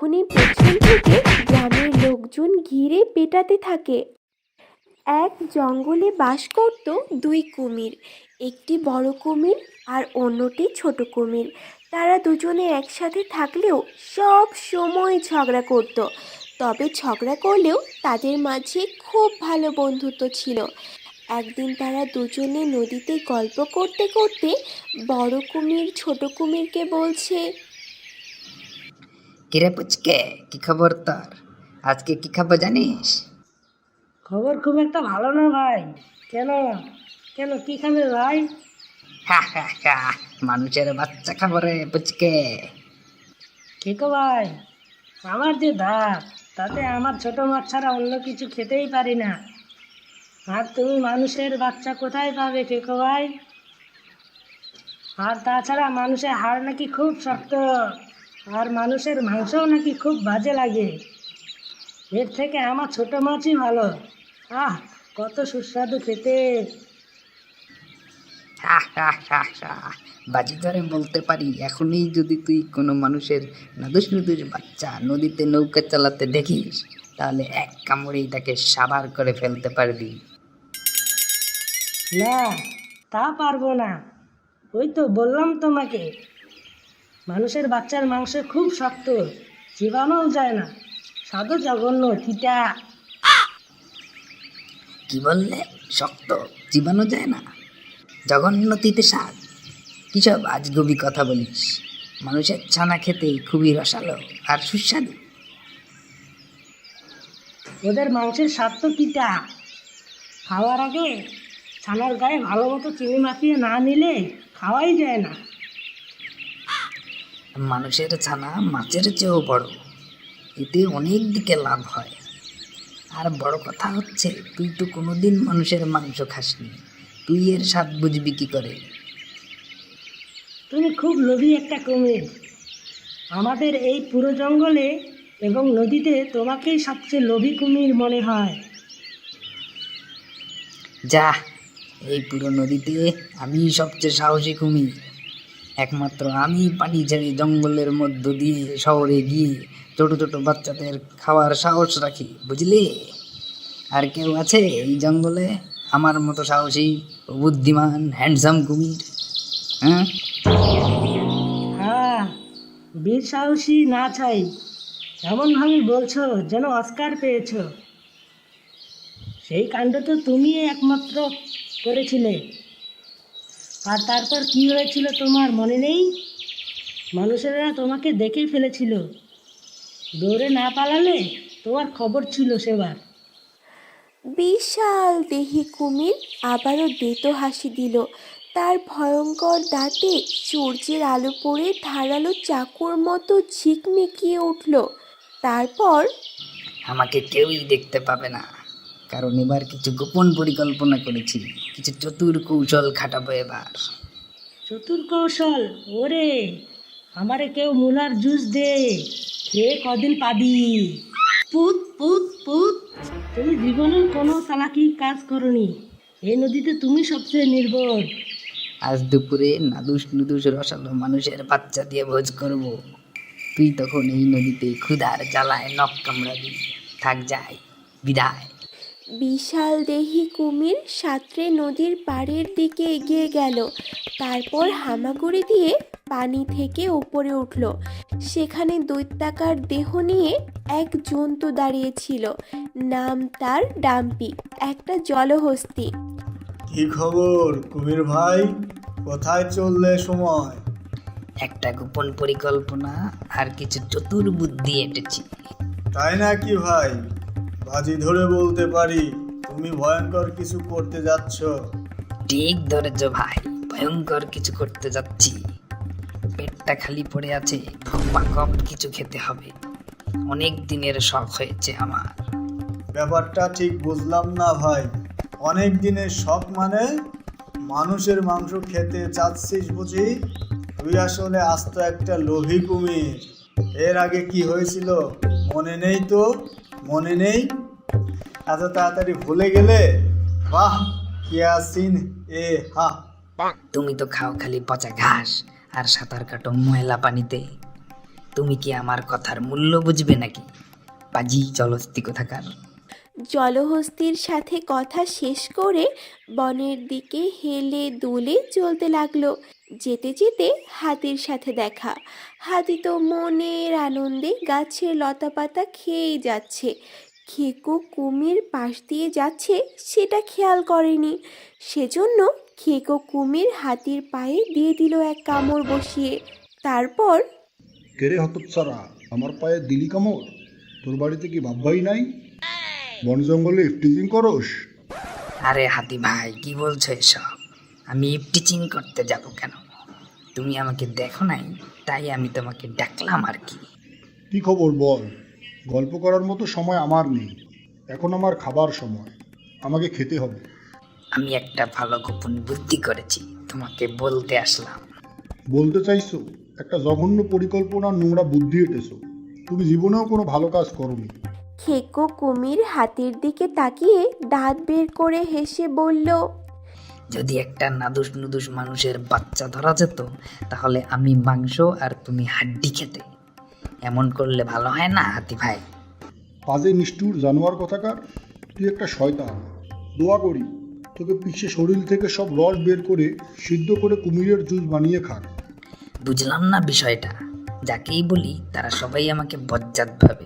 তখনই পেছন থেকে গ্রামের লোকজন ঘিরে পেটাতে থাকে। এক জঙ্গলে বাস করত দুই কুমির, একটি বড় কুমির আর অন্যটি ছোট কুমির। তারা দুজনে একসাথে থাকলেও সব সময় ঝগড়া করত, তবে ঝগড়া করলেও তাদের মাঝে খুব ভালো বন্ধুত্ব ছিল। একদিন তারা দুজনে নদীতে গল্প করতে করতে বড় কুমির ছোট কুমিরকে বলছে কিরে পুচকে কি খবর তোর? আজকে কি খাব জানিস? খবর খুব একটা ভালো না ভাই। কেন? কেন কি খাবে ভাই? মানুষের বাচ্চা খাব রে পুচকে। কে গো ভাই? আমার যে দাঁত তাতে আমার ছোট মাছ ছাড়া অন্য কিছু খেতেই পারি না। আর তুমি মানুষের বাচ্চা কোথায় পাবে কেকো ভাই? আর তাছাড়া মানুষের হাড় নাকি খুব শক্ত। আর মানুষের মাংসও নাকি খুব বাজে লাগে। এর থেকে আমার ছোট মাছই ভালো। আহ কত সুস্বাদু খেতে। বাজি ধরে বলতে পারি এখনই যদি তুই কোনো মানুষের নাদুস নুদুস বাচ্চা নদীতে নৌকা চালাতে দেখিস তাহলে এক কামড়েই তাকে সাবার করে ফেলতে পারবি। না তা পারব না। ওই তো বললাম তোমাকে মানুষের বাচ্চার মাংস খুব শক্ত। চিবানোও যায় না। স্বাদও জঘন্য তিতা কি বললে? শক্ত জীবানো যায় না? জঘন্য তিতে স্বাদ কিসব আজগবি কথা বলিস? মানুষের ছানা খেতে খুবই রসালো আর সুস্বাদু। ওদের মাংসের স্বাদ তো তিতা খাওয়ার আগে ছানার গায়ে ভালো মতো চিনি মাখিয়ে না নিলে খাওয়াই যায় না। মানুষের ছানা মাছের চেয়েও বড়। এতে অনেক দিকে লাভ হয়। আর বড় কথা হচ্ছে তুই তো কোনোদিন মানুষের মাংস খাসনি। তুই এর স্বাদ বুঝবি কি করে? তুমি খুব লোভী একটা কুমির। আমাদের এই পুরো জঙ্গলে এবং নদীতে তোমাকেই সবচেয়ে লোভী কুমির মনে হয়। যা এই পুরো নদীতে আমি সবচেয়ে সাহসী কুমির। একমাত্র আমি পানি ছেড়ে জঙ্গলের মধ্য দিয়ে শহরে গিয়ে ছোট ছোট বাচ্চাদের খাওয়ার সাহস রাখি, বুঝলি? আর কেউ আছে এই জঙ্গলে? আমার মতো সাহসী বুদ্ধিমান হ্যান্ডসাম কুমির হ্যাঁ? হ্যাঁ বীর সাহসী না চাই এমনভাবে বলছো যেন অস্কার পেয়েছ। সেই কাণ্ড তো তুমি একমাত্র করেছিলে। আর তারপর কি হয়েছিল তোমার মনে নেই? মানুষেরা তোমাকে দেখেই ফেলেছিল। দৌড়ে না পালালে তোমার খবর ছিল সেবার। বিশাল দেহি কুমির আবারও দেতো হাসি দিল। তার ভয়ঙ্কর দাঁতে সূর্যের আলো পড়ে ধারালো চাকুর মতো ঝিকমিকিয়ে উঠল। তারপর আমাকে কেউই দেখতে পাবে না। কারণ এবার কিছু গোপন পরিকল্পনা করেছি। কিছু চতুর কৌশল খাটাবো এবার। চতুর কৌশল? ওরে আমারে কেউ মুলার জুস দে। খেয়ে কদিন পাবি? পুত পুত পুত। তুমি জীবনের কোনো চালাকি কাজ করনি। এই নদীতে তুমি সবচেয়ে নির্বোধ আজ দুপুরে নাদুস নুদুস রসালো মানুষের বাচ্চা দিয়ে ভোজ করব। তুই তখন এই নদীতে ক্ষুধার জ্বালায় নখ কামড়াবি। থাক যায় বিদায়। বিশাল দেহি কুমির সাঁতরে নদীর পাড়ের দিকে এগিয়ে গেল। তারপর হামাগুড়ি দিয়ে পানি থেকে উপরে উঠল। সেখানে দৈত্যাকার দেহ নিয়ে এক জন্তু দাঁড়িয়েছিল। নাম তার ডাম্পি একটা জলহস্তি। কি খবর কুমির ভাই? কোথায় চললে সময়? একটা গোপন পরিকল্পনা আর কিছু চতুর বুদ্ধি এঁটেছি। তাই না কি ভাই? বাজি ধরে বলতে পারি তুমি ভয়ঙ্কর কিছু করতে যাচ্ছ। ঠিক ধরেছ ভাই ভয়ঙ্কর কিছু করতে যাচ্ছি। পেটটা খালি পড়ে আছে কপ কিছু খেতে হবে। অনেক দিনের শখ হয়েছে আমার। ব্যাপারটা ঠিক বুঝলাম না ভাই। অনেক দিনের শখ মানে মানুষের মাংস খেতে চাচ্ছিস বুঝি? তুই আসলে আস্ত একটা লোভী কুমির। এর আগে কি হয়েছিল? মনে নেই তো? মনে নেই? এত তাড়াতাড়ি ভুলে গেলে? বাহ কিয়াসিন এ হা। তুমি তো খাও খালি পচা ঘাস আর সাঁতার কাটো ময়লা পানিতে। তুমি কি আমার কথার মূল্য বুঝবে নাকি? পাজি জলস্তি কোথাকার। জলহস্তির সাথে কথা শেষ করে বনের দিকে হেলে দুলে চলতে লাগল। যেতে যেতে হাতির সাথে দেখা। হাতি তো মনের আনন্দে গাছের লতাপাতা খেয়েই যাচ্ছে। খেকো কুমির পাশ দিয়ে যাচ্ছে সেটা খেয়াল করেনি। সেজন্য খেকো কুমির হাতির পায়ে দিয়ে দিল এক কামড় বসিয়ে। তারপর কেরে হতচ্ছাড়া? আমার পায়ে দিলি কামড়? তোর বাড়িতে কি বাব্বাই নাই? বন জঙ্গলে ইফটিজিং করস? আরে হাতি ভাই কি বলছো এসব? আমি টিচিং করতে যাব কেন? তুমি আমাকে দেখো নাই তাই আমি তোমাকে ডাকলাম আর কি। কি খবর বল? গল্প করার মতো সময় আমার নেই। এখন আমার খাবার সময়। আমাকে খেতে হবে। আমি একটা ভালো গোপন বুদ্ধি করেছি। তোমাকে বলতে আসলাম। বলতে চাইছো? একটা জঘন্য পরিকল্পনা নোংরা বুদ্ধি এঁটেছো। তুমি জীবনেও কোনো ভালো কাজ করনি। খেকো কুমির হাতির দিকে তাকিয়ে দাঁত বের করে হেসে বলল যদি একটা নাদুস নুদুস মানুষের বাচ্চা ধরা যেত তাহলে আমি মাংস আর তুমি হাড্ডি খেতে। এমন করলে ভালো হয় না হাতি ভাই? পাজে নিষ্ঠুর জানোয়ার কথাকার তুই একটা শয়তান। দোয়া করি তোকে পিছে শরীর থেকে সব রস বের করে সিদ্ধ করে কুমিরের জুস বানিয়ে খাক। বুঝলাম না বিষয়টা। যাকেই বলি তারা সবাই আমাকে বজ্জাত ভাবে।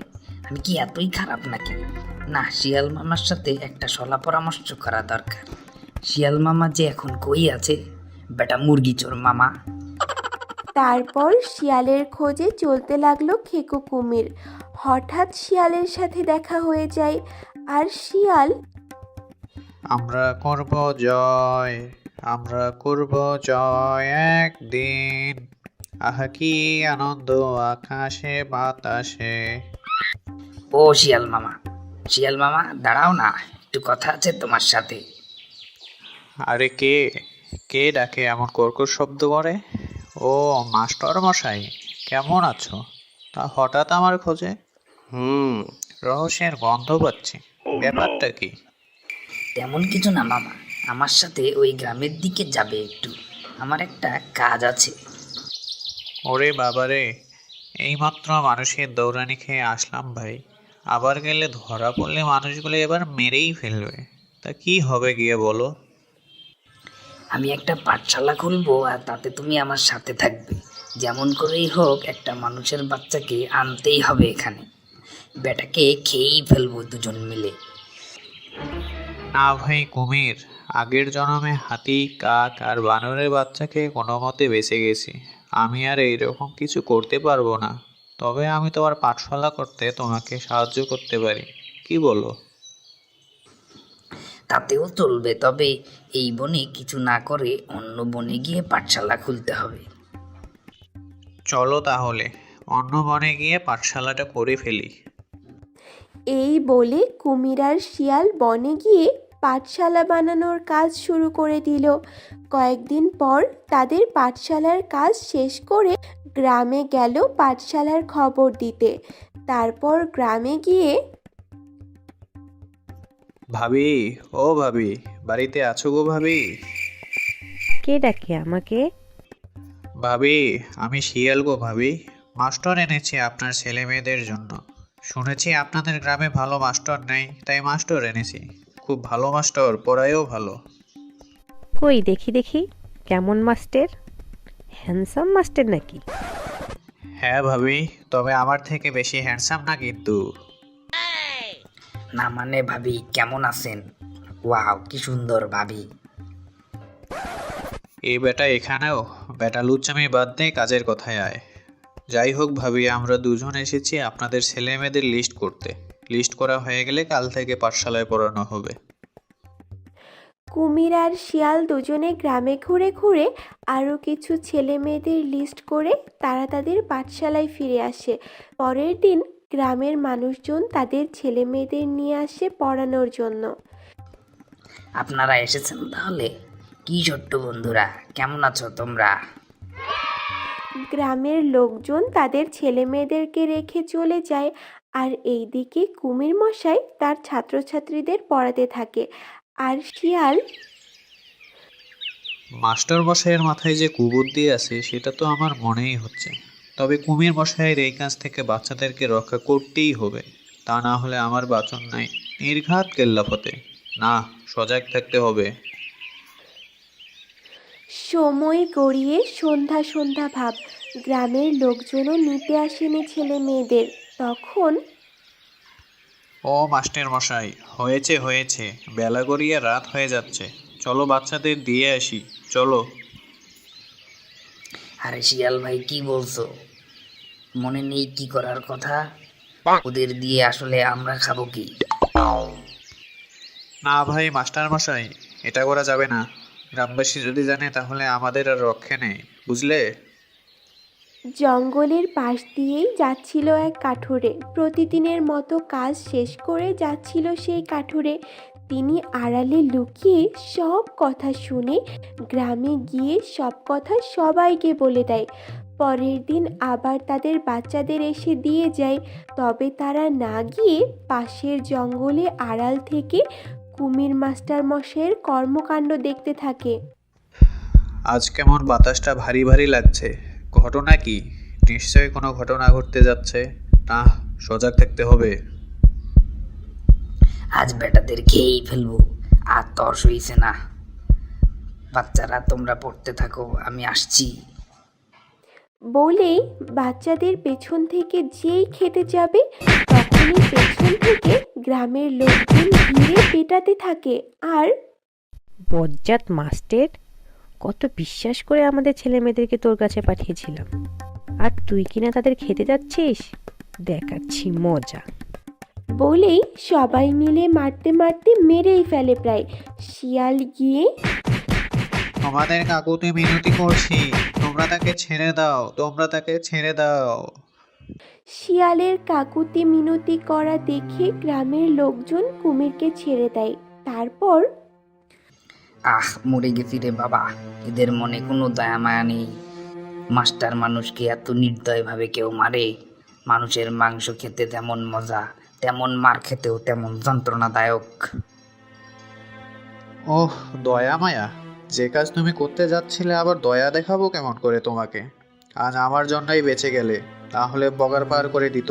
আমি কি এতই খারাপ নাকি? না শিয়াল মামার সাথে একটা সলা পরামর্শ করা দরকার। শিয়াল মামা যে এখন কই আছে? বেটা মুরগি চোর মামা। তারপর শিয়ালের খোঁজে চলতে লাগল খেকো কুমির। হঠাৎ শিয়ালের সাথে দেখা হয়ে যায় আর শিয়াল আমরা করব জয় আমরা করব জয় একদিন। আহা কি আনন্দ আকাশে বাতাসে। ও শিয়াল মামা শিয়াল মামা দাঁড়াও না একটু কথা আছে তোমার সাথে। আরে কে কে ডাকে এমন কর্কর শব্দ করে? ও মাস্টার মশাই কেমন আছো? তা হঠাৎ আমার খোঁজে? হুম। রহস্যের গন্ধ পাচ্ছি। ব্যাপারটা কি? তেমন কিছু না মামা। আমার সাথে ওই গ্রামের দিকে যাবে একটু। আমার একটা কাজ আছে। ওরে বাবারে এইমাত্র মানুষের দৌড়ানি খেয়ে আসলাম ভাই। আবার গেলে ধরা পড়লে মানুষগুলো এবার মেরেই ফেলবে। তা কি হবে গিয়ে বলো? আমি একটা পাঠশালা খুলবো আর তাতে তুমি আমার সাথে থাকবে। যেমন করেই হোক, একটা মানুষের বাচ্চাকে আনতেই হবে এখানে। বেটাকে খেয়েই ফেলব দুজন মিলে। না ভাই, কুমির, আগের জন্মে হাতি, কাক আর বানরের বাচ্চাকে কোনো মতে বেঁচে গেছি। আমি আর এইরকম কিছু করতে পারব না। তবে আমি তোমার পাঠশালা করতে তোমাকে সাহায্য করতে পারি। কি বলো? তাতেও চলবে তবে এই বনে কিছু না করে অন্য বনে গিয়ে পাঠশালা খুলতে হবে। চলো তাহলে অন্য বনে গিয়ে পাঠশালাটা করে ফেলি। এই বলে কুমির আর শিয়াল বনে গিয়ে পাঠশালা বানানোর কাজ শুরু করে দিল। কয়েকদিন পর তাদের পাঠশালার কাজ শেষ করে গ্রামে গেল পাঠশালার খবর দিতে। তারপর গ্রামে গিয়ে ভাবি ও ভাবি বাড়িতে আছো গো ভাবি? কে ডাকে আমাকে? ভাবি আমি শিয়াল গো ভাবি। মাস্টার এনেছি আপনার ছেলে মেয়েদের জন্য। শুনেছি আপনাদের গ্রামে ভালো মাস্টার নেই তাই মাস্টার এনেছি। খুব ভালো মাস্টার পড়ায়ও ভালো। কই দেখি দেখি কেমন মাস্টার? হ্যান্ডসাম মাস্টার নাকি? হ্যাঁ ভাবি তবে আমার থেকে বেশি হ্যান্ডসাম না কিন্তু। না মানে ভাবি কেমন আছেন? ওয়াও কি সুন্দর ভাবি। এই বেটা এখানেও? বেটা লুচ্চামি বাদ দিয়ে কাজের কথায় আয়। যাই হোক ভাবি আমরা দুজন এসেছি আপনাদের ছেলে মেয়েদের লিস্ট করতে। লিস্ট করা হয়ে গেলে কাল থেকে পাঠশালায় পড়ানো হবে। কুমির আর শিয়াল দুজনে গ্রামে ঘুরে ঘুরে আরও কিছু ছেলে মেয়েদের লিস্ট করে তারা তাদের পাঠশালায় ফিরে আসে। পরের দিন গ্রামের মানুষজন তাদের ছেলে মেয়েদের নিয়ে আসে পড়ানোর জন্য। আপনারা এসেছেন তাহলে? কি ছোট্ট বন্ধুরা কেমন আছো তোমরা? গ্রামের লোকজন তাদের ছেলে মেয়েদেরকে রেখে চলে যায় আর এইদিকে কুমির মশাই তার ছাত্রছাত্রীদের পড়াতে থাকে। আর শিয়াল মাস্টার মশাইয়ের মাথায় যে কুবুদ্ধি আছে সেটা তো আমার মনেই হচ্ছে। তবে কুমির মশাইয়ের এই কাজ থেকে বাচ্চাদেরকে রক্ষা করতেই হবে। তা না হলে আমার বাচন নাই। নির্ঘাত কেল্লাফতে। না সজাগ থাকতে হবে। সময় গড়িয়ে সন্ধ্যা সন্ধ্যা ভাব। গ্রামের লোকজনও নিতে আসেনি ছেলে মেয়েদের। তখন ও মাস্টার মশাই হয়েছে হয়েছে। বেলা গড়িয়ে রাত হয়ে যাচ্ছে। চলো বাচ্চাদের দিয়ে আসি। চলো। আরে শিয়াল ভাই কি বলছো? মনে নেই কি করার কথা। ওদের দিয়ে আসলে আমরা খাব কি? না ভাই মাস্টার মশাই এটা করা যাবে না। গ্রামবাসী যদি জানে তাহলে আমাদের আর রক্ষে নেই বুঝলে? জঙ্গলের পাশ দিয়েই যাচ্ছিল এক কাঠুরে। প্রতিদিনের মতো কাজ শেষ করে যাচ্ছিল সেই কাঠুরে। তিনি আড়ালে লুকিয়ে সব কথা শুনে গ্রামে গিয়ে সব কথা সবাইকে বলে দেয়। পরের দিন আবার তাদের বাচ্চাদের এসে দিয়ে যায়। তবে তারা না গিয়ে পাশের জঙ্গলে আড়াল থেকে কুমির মাস্টার মশাইয়ের কর্মকাণ্ড দেখতে থাকে। আজ কেমন বাতাসটা ভারী ভারী লাগছে। ঘটনা কি? নিশ্চয়ই কোনো ঘটনা ঘটতে যাচ্ছে। না সজাগ থাকতে হবে। আজ বেটাদের খেয়েই ফেলব। আর তর সইছে না। বাচ্চারা তোমরা পড়তে থাকো আমি আসছি। বলেই বাচ্চাদের পেছন থেকে যেই খেতে যাবে তখনই পেছন থেকে গ্রামের লোকজন ঘিরে পেটাতে থাকে। আর বজ্জাত মাস্টের কত বিশ্বাস করে আমাদের ছেলে মেয়েদেরকে তোর কাছে পাঠিয়েছিলাম। আর তুই কিনা তাদের খেতে যাচ্ছিস? দেখাচ্ছি মজা। বলেই সবাই মিলে মারতে মারতে মেরেই ফেলে প্রায়। শিয়াল গিয়ে তোমাদের কাকুতে মিনতি করছি। তোমরা তাকে ছেড়ে দাও তোমরা তাকে ছেড়ে দাও। শিয়ালের কাকুতি মিনতি করা দেখে গ্রামের লোকজন কুমিরকে ছেড়ে দেয়। তারপর আহ মরে গেছি রে বাবা। এদের মনে কোনো দয়া মায়া নেই। মাস্টার মানুষকে এত নির্দয়ভাবে কেউ মারে। মানুষের মাংস খেতে তেমন মজা। তেমন মার খেতেও তেমন যন্ত্রণাদায়ক। ওহ দয়া মায়া। যে কাজ তুমি করতে যাচ্ছিলে আবার দয়া দেখাবো কেমন করে তোমাকে? আজ আমার জন্যই বেঁচে গেলে তাহলে বগার পার করে দিত।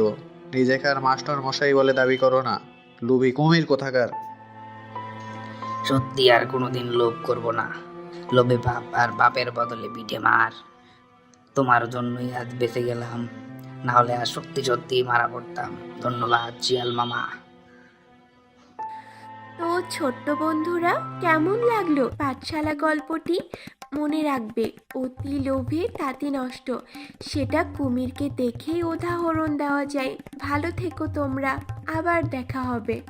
নিজেকে আর মাস্টার মশাই বলে দাবি করো না। লুবি কুমির কোথাকার? সত্যি আর কোনোদিন লোভ করব না। লোভে বাপ আর বাপের বদলে পিঠে মার। তোমার জন্যই আজ বেঁচে গেলাম। না হলে আর সত্যি সত্যি মারা পড়তাম। ধন্যবাদ, জিয়াল মামা। তো ছোট্ট বন্ধুরা, কেমন লাগল পাঠশালা গল্পটি? মনে রাখবে, অতি লোভে তাতি নষ্ট। সেটা কুমিরকে দেখেই উদাহরণ দেওয়া যায়। ভালো থেকো তোমরা, আবার দেখা হবে।